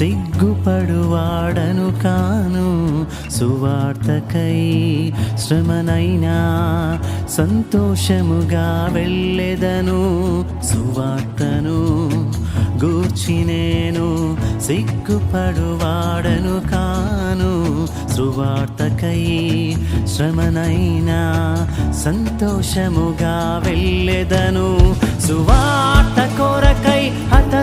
సిగ్గుపడువాడను కాను. సువార్తకై శ్రమనైనా సంతోషముగా వెళ్ళెదను. సువార్తను గూర్చి నేను సిగ్గుపడువాడను కాను. సువార్తకై శ్రమనైనా సంతోషముగా వెళ్ళెదను. సువార్త కొరకై హత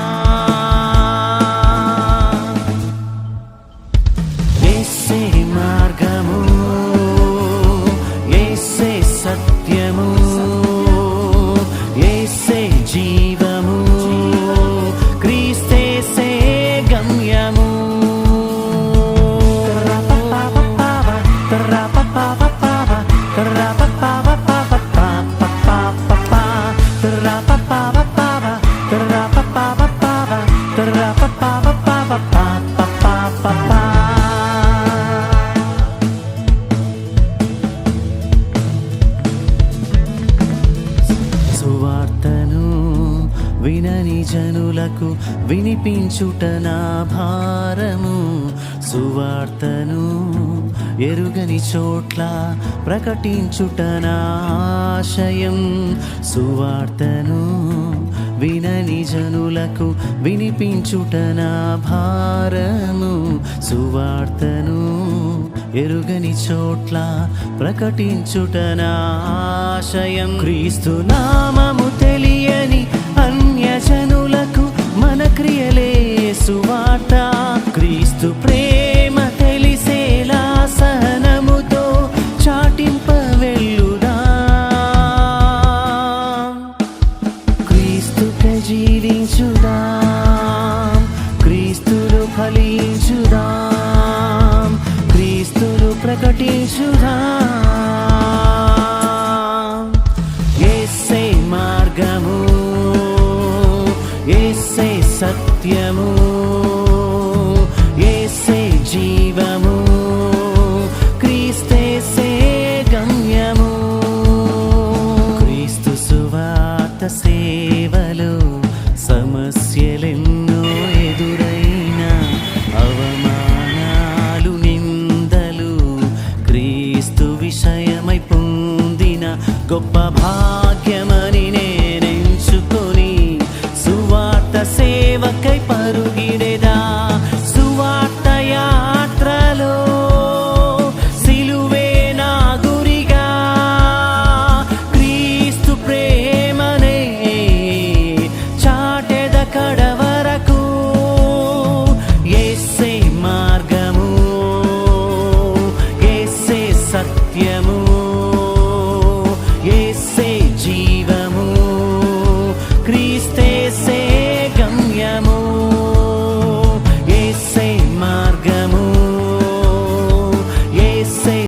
సువార్తను వినని జనులకు వినిపించుట నా భారము. సువార్తను ఎరుగని చోట్ల ప్రకటించుట నా ఆశయం. సువార్తను జనులకు వినిపించుట నా భారము సువార్తను ఎరుగని చోట్ల ప్రకటించుట నా ఆశయం. క్రీస్తు నామము తెలియని అన్యజనులకు మన క్రియలే సువార్త. క్రీస్తు ప్రేమ ఫలించుదాం క్రీస్తులు ప్రకటించుదాం. ఎస్సే మార్గము ఎస్సే సత్యము ఎస్సే జీవము క్రీస్తేసే గమ్యము. క్రీస్తు సువార్త సే ก็มาพา